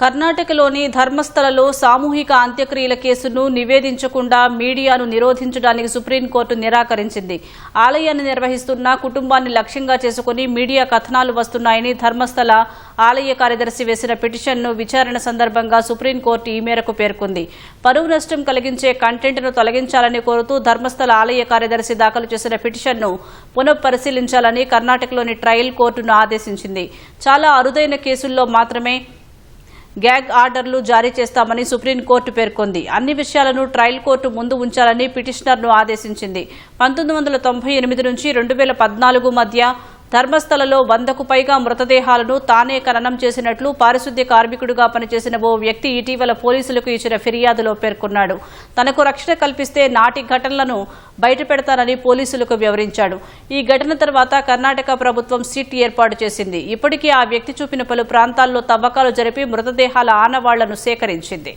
కర్ణాటకలోని ధర్మస్థలలో సామూహిక అంత్యక్రియల కేసును నివేదించకుండా మీడియాను నిరోధించడానికి సుప్రీంకోర్టు నిరాకరించింది. ఆలయాన్ని నిర్వహిస్తున్న కుటుంబాన్ని లక్ష్యంగా చేసుకుని మీడియా కథనాలు వస్తున్నాయని ధర్మస్థల ఆలయ కార్యదర్శి వేసిన పిటిషన్ను విచారణ సందర్భంగా సుప్రీంకోర్టు ఈ మేరకు పేర్కొంది. పరువు నష్టం కలిగించే కంటెంట్ను తొలగించాలని కోరుతూ ధర్మస్థల ఆలయ కార్యదర్శి దాఖలు చేసిన పిటిషన్ను పునఃపరిశీలించాలని కర్ణాటకలోని ట్రయల్ కోర్టును ఆదేశించింది. చాలా అరుదైన కేసుల్లో మాత్రమే గ్యాగ్ ఆర్డర్లు జారీ చేస్తామని సుప్రీంకోర్టు పేర్కొంది. అన్ని విషయాలను ట్రయల్ కోర్టు ముందు ఉంచాలని పిటిషనర్ను ఆదేశించింది. పంతొమ్మిది వందల తొంభై ఎనిమిది నుంచి రెండు వేల పద్నాలుగు మధ్య ధర్మస్థలలో వందకు పైగా మృతదేహాలను తానే ఖననం చేసినట్లు పారిశుద్ధ్య కార్మికుడిగా పనిచేసిన ఓ వ్యక్తి ఇటీవల పోలీసులకు ఇచ్చిన ఫిర్యాదులో పేర్కొన్నాడు. తనకు రక్షణ కల్పిస్తే నాటి ఘటనలను బయటపెడతానని పోలీసులకు వివరించాడు. ఈ ఘటన తర్వాత కర్ణాటక ప్రభుత్వం సిట్ ఏర్పాటు చేసింది. ఇప్పటికీ ఆ వ్యక్తి చూపిన పలు ప్రాంతాల్లో తవ్వకాలు జరిపి మృతదేహాల ఆనవాళ్ళను సేకరించింది.